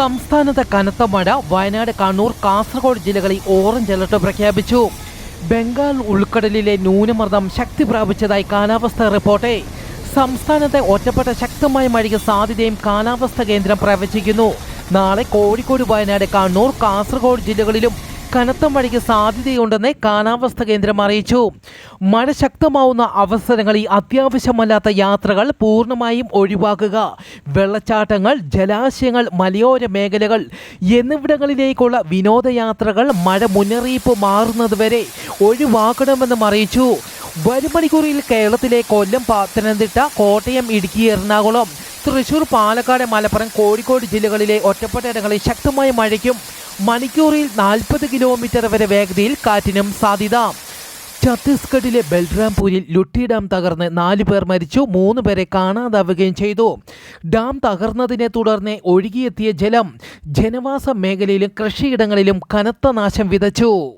സംസ്ഥാനത്തെ കനത്ത മഴ വയനാട് കണ്ണൂർ കാസർഗോഡ് ജില്ലകളിൽ ഓറഞ്ച് അലർട്ട് പ്രഖ്യാപിച്ചു. ബംഗാൾ ഉൾക്കടലിലെ ന്യൂനമർദ്ദം ശക്തി പ്രാപിച്ചതായി കാലാവസ്ഥാ റിപ്പോർട്ട്. സംസ്ഥാനത്തെ ഒറ്റപ്പെട്ട ശക്തമായ മഴയ്ക്ക് സാധ്യതയും കാലാവസ്ഥാ കേന്ദ്രം പ്രവചിക്കുന്നു. നാളെ കോഴിക്കോട് വയനാട് കണ്ണൂർ കാസർഗോഡ് ജില്ലകളിലും കനത്ത മഴയ്ക്ക് സാധ്യതയുണ്ടെന്ന് കാലാവസ്ഥാ കേന്ദ്രം അറിയിച്ചു. മഴ ശക്തമാവുന്ന അവസരങ്ങളിൽ അത്യാവശ്യമല്ലാത്ത യാത്രകൾ പൂർണമായും ഒഴിവാക്കുക. വെള്ളച്ചാട്ടങ്ങൾ ജലാശയങ്ങൾ മലയോര മേഖലകൾ എന്നിവിടങ്ങളിലേക്കുള്ള വിനോദയാത്രകൾ മഴ മുന്നറിയിപ്പ് മാറുന്നതുവരെ ഒഴിവാക്കണമെന്നും അറിയിച്ചു. വരും മണിക്കൂറിൽ കേരളത്തിലെ കൊല്ലം പത്തനംതിട്ട കോട്ടയം ഇടുക്കി എറണാകുളം തൃശൂർ പാലക്കാട് മലപ്പുറം കോഴിക്കോട് ജില്ലകളിലെ ഒറ്റപ്പെട്ട ഇടങ്ങളിൽ ശക്തമായ മഴയ്ക്കും മണിക്കൂറിൽ നാൽപ്പത് കിലോമീറ്റർ വരെ വേഗതയിൽ കാറ്റിനും സാധ്യത. ഛത്തീസ്ഗഡിലെ ബൽറാംപൂരിൽ ലുട്ടി ഡാം തകർന്ന് നാലു പേർ മരിച്ചു മൂന്ന് പേരെ കാണാതാവുകയും ചെയ്തു. ഡാം തകർന്നതിനെ തുടർന്ന് ഒഴുകിയെത്തിയ ജലം ജനവാസ മേഖലയിലും കൃഷിയിടങ്ങളിലും കനത്ത നാശം വിതച്ചു.